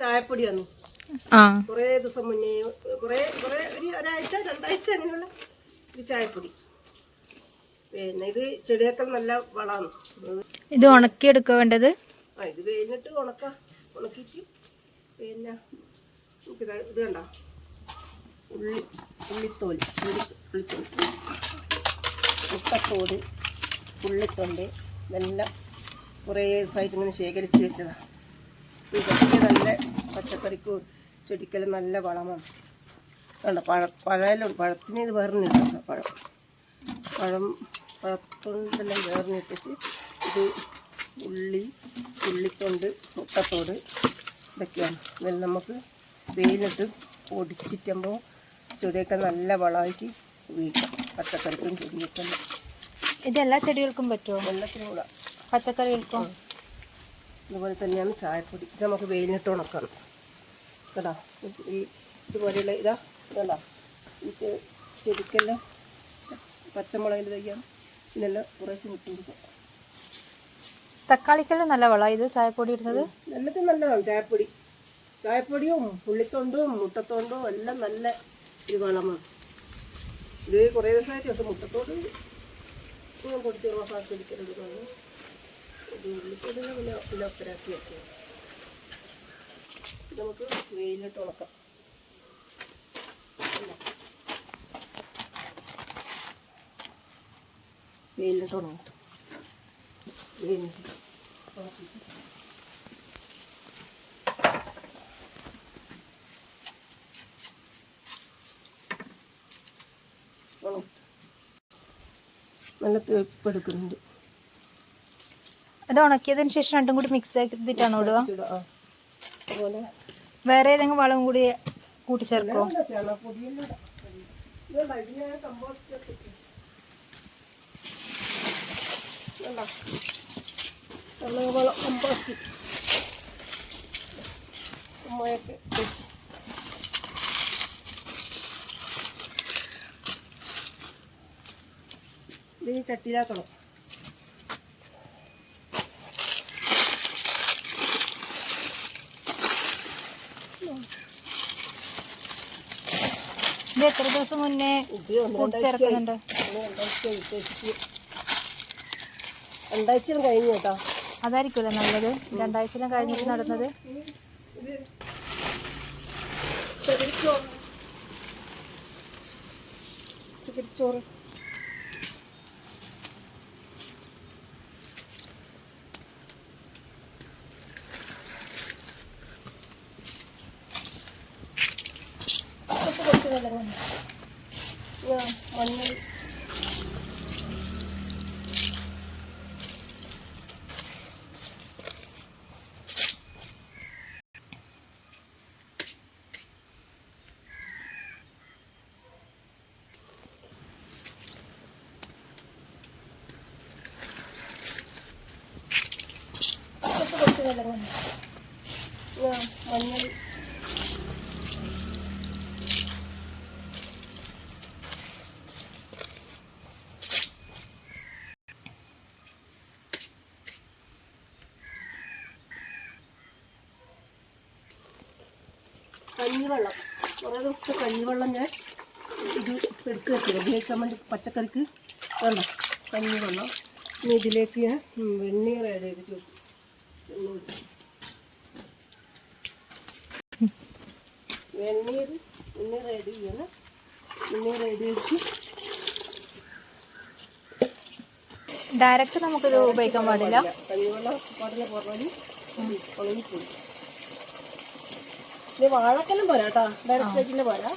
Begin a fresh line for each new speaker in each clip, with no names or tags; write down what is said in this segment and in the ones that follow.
ചായപ്പൊടി വന്നു. കുറേ ദിവസം മുന്നേ കുറേ കുറേ ഒരു ഒരാഴ്ച രണ്ടാഴ്ച അങ്ങനെയുള്ള ഒരു ചായപ്പൊടി. പിന്നെ ഇത് ചെടിയൊക്കെ നല്ല വളമാണ്.
ഇത് ഉണക്കിയെടുക്കുക വേണ്ടത്?
ആ ഇത് വെയിലിട്ട് ഉണക്ക ഉണക്കിയിട്ട് പിന്നെ നമുക്കിത് ഇത് കണ്ടോ. ഉള്ളി ഉള്ളിത്തോൽ ഉള്ളി ഉള്ളിത്തോൽ. മുട്ടത്തോട് ഉള്ളിത്തൊണ്ട് നല്ല കുറേ ദിവസമായിട്ട് ഇങ്ങനെ ശേഖരിച്ച് വെച്ചതാണ് ഇതൊക്കെ നല്ല പച്ചക്കറിക്കും ചെടിക്കെല്ലാം നല്ല വളമാണ്. വേണ്ട പഴ പഴയിലും പഴത്തിന് ഇത് വേർന്നില്ല പഴം. പഴം പഴത്തൊണ്ടെല്ലാം വേർന്നിട്ടിട്ട് ഇത് ഉള്ളി ഉള്ളിത്തൊണ്ട് മുട്ടത്തോട് ഇതൊക്കെയാണ്. ഇതെല്ലാം നമുക്ക് വെയിലിട്ട് പൊടിച്ചിട്ടുമ്പോൾ ചെടിയൊക്കെ നല്ല വളമാക്കി ഉപയോഗിക്കാം. പച്ചക്കറിക്കും ചെടിയൊക്കെ.
ഇതെല്ലാ ചെടികൾക്കും പറ്റുമോ?
വെള്ളത്തിനും കൂടാ.
പച്ചക്കറികൾക്കും
അതുപോലെ തന്നെയാണ് ചായപ്പൊടി. ഇത് നമുക്ക് വെയിലിട്ട് ഉണക്കണം കേട്ടോ ഈ ഇതുപോലെയുള്ള ഇതാ ഇതല്ല ഈ ചെടിക്കെല്ലാം പച്ചമുളകിൽ തയ്യാം. ഇതിനെല്ലാം കുറേശ്ശെ വിട്ടു കൊടുക്കും
തക്കാളിക്കെല്ലാം നല്ല വളമാണ് ഇത് ചായപ്പൊടി ഇടുന്നത്?
എല്ലാത്തിനും നല്ലതാണ് ചായപ്പൊടി. ചായപ്പൊടിയും പുള്ളിത്തൊണ്ടും മുട്ടത്തോണ്ടും എല്ലാം നല്ല ഒരു വളമാണ്. ഇത് കുറേ ദിവസമായിട്ട് പക്ഷെ മുട്ടത്തോട് റോസാക്കി എടുക്കരുത് ഇത് വെച്ചത് നമുക്ക് വെയിലിട്ട് ഉണക്കാം വെയിലിട്ട് ഉണങ്ങും. നല്ല തേപ്പെടുക്കുന്നുണ്ട്
ഇത് ഉണക്കിയതിന് ശേഷം രണ്ടും കൂടി മിക്സ് ആക്കിയിട്ടാണ് ഇടുക. വേറെ ഏതെങ്കിലും വളം കൂടി കൂട്ടിച്ചേർക്കോ?
ചട്ടിയിലാക്കണം.
ഇത് എത്ര ദിവസം മുന്നേ
ചേർക്കുന്നുണ്ട്? രണ്ടാഴ്ചയിലും കഴിഞ്ഞു കേട്ടോ.
അതായിരിക്കുമല്ലോ നല്ലത്? രണ്ടാഴ്ചയിലും കഴിഞ്ഞിട്ട് നടന്നത്?
ചോറ്. ചകിരിച്ചോറ് ചകിരിച്ചോറ് കുറച്ച് കുറച്ച് വെള്ളം കൊണ്ട്. ഇതാ മഞ്ഞൾ കുറച്ച് കുറച്ച് വെള്ളം കൊണ്ട്. ഇതാ മഞ്ഞൾ കഞ്ഞിവെള്ളം. കുറേ ദിവസത്തെ കഞ്ഞിവെള്ളം ഞാൻ ഇത് എടുത്ത് വെച്ചത് ഉപയോഗിക്കാൻ വേണ്ടി പച്ചക്കറിക്ക് വേണ്ട കഞ്ഞിവെള്ളം. ഇനി ഇതിലേക്ക് ഞാൻ വെണ്ണീർ ആഡ് ചെയ്തിട്ട് വെണ്ണീർ വെണ്ണീർ ആഡ് ചെയ്യണം. വെണ്ണീർ ആഡ് ചെയ്തിട്ട്
ഡയറക്റ്റ് നമുക്കിത് ഉപയോഗിക്കാൻ പാടില്ല.
കഞ്ഞിവെള്ളം പാടില്ല പറഞ്ഞാൽ ഉണങ്ങിപ്പോയി ഇത് വാഴക്കെല്ലാം പോരാ കേട്ടോ ഡയറക്റ്റ് പോരാ.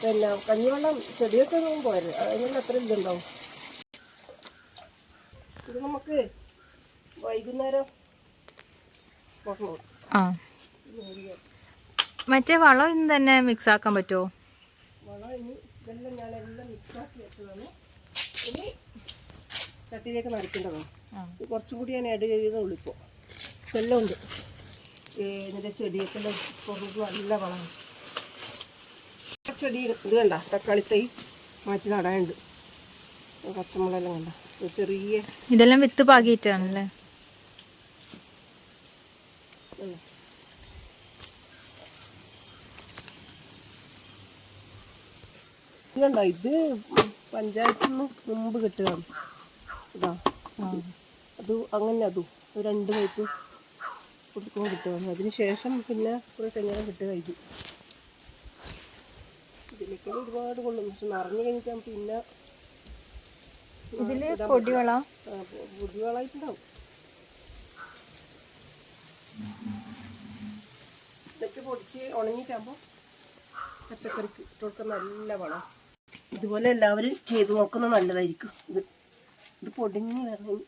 പിന്നെ കഞ്ഞിവെള്ളം ചെടിയൊക്കെ ഒന്നും പോരുത് അതിനുള്ള അത്ര ഇതുണ്ടാവും ഇത് നമുക്ക് വൈകുന്നേരം
ആ. മറ്റേ വളം ഇന്ന് തന്നെ മിക്സ് ആക്കാൻ പറ്റുമോ
വളം ഇനി ഇതെല്ലാം ഞാനെല്ലാം മിക്സാക്കി വെച്ചതാണ്. ഇനി ചട്ടിയിലേക്ക് നടക്കേണ്ടതാണ് ഇത് കുറച്ചും കൂടി ഞാൻ ആഡ് ചെയ്തേ ഉള്ളൂ ഇപ്പോൾ എല്ലാം ഉണ്ട് ഇതിന്റെ ചെടിയൊക്കെ പുറത്ത് നല്ല വളമാണ്. ചെടി ഇത് കണ്ട തക്കാളി തൈ മാറ്റി നടാനുണ്ട്. പച്ചമുളകെല്ലാം കണ്ട ചെറിയ
ഇതെല്ലാം വിത്ത് പാകിയിട്ടാണല്ലേ?
ഇത് പഞ്ചായത്തിൽ നിന്ന് മുമ്പ് കിട്ടുക ഇതാ. അത് അങ്ങനെ അതും രണ്ട് പൈപ്പ് കൊടുക്കുമ്പോൾ കിട്ടുകയാണ് അതിന് ശേഷം പിന്നെ കുറേ തെങ്ങനെ കിട്ടുക ഇത് ഇതിലേക്കും ഒരുപാട് കൊള്ളും. പക്ഷെ നിറഞ്ഞു കഴിഞ്ഞാൽ പിന്നെ
ഇതിൽ പൊടിവള
പൊടിവളായിട്ടുണ്ടാവും ഇതൊക്കെ പൊടിച്ച് ഉണങ്ങിയിട്ടാകുമ്പോൾ പച്ചക്കറിക്ക് ഇട്ട് നല്ല വളം. ഇതുപോലെ എല്ലാവരും ചെയ്ത് നോക്കുന്നത് നല്ലതായിരിക്കും. ഇത് ഇത് പൊടിഞ്ഞ് വരണം.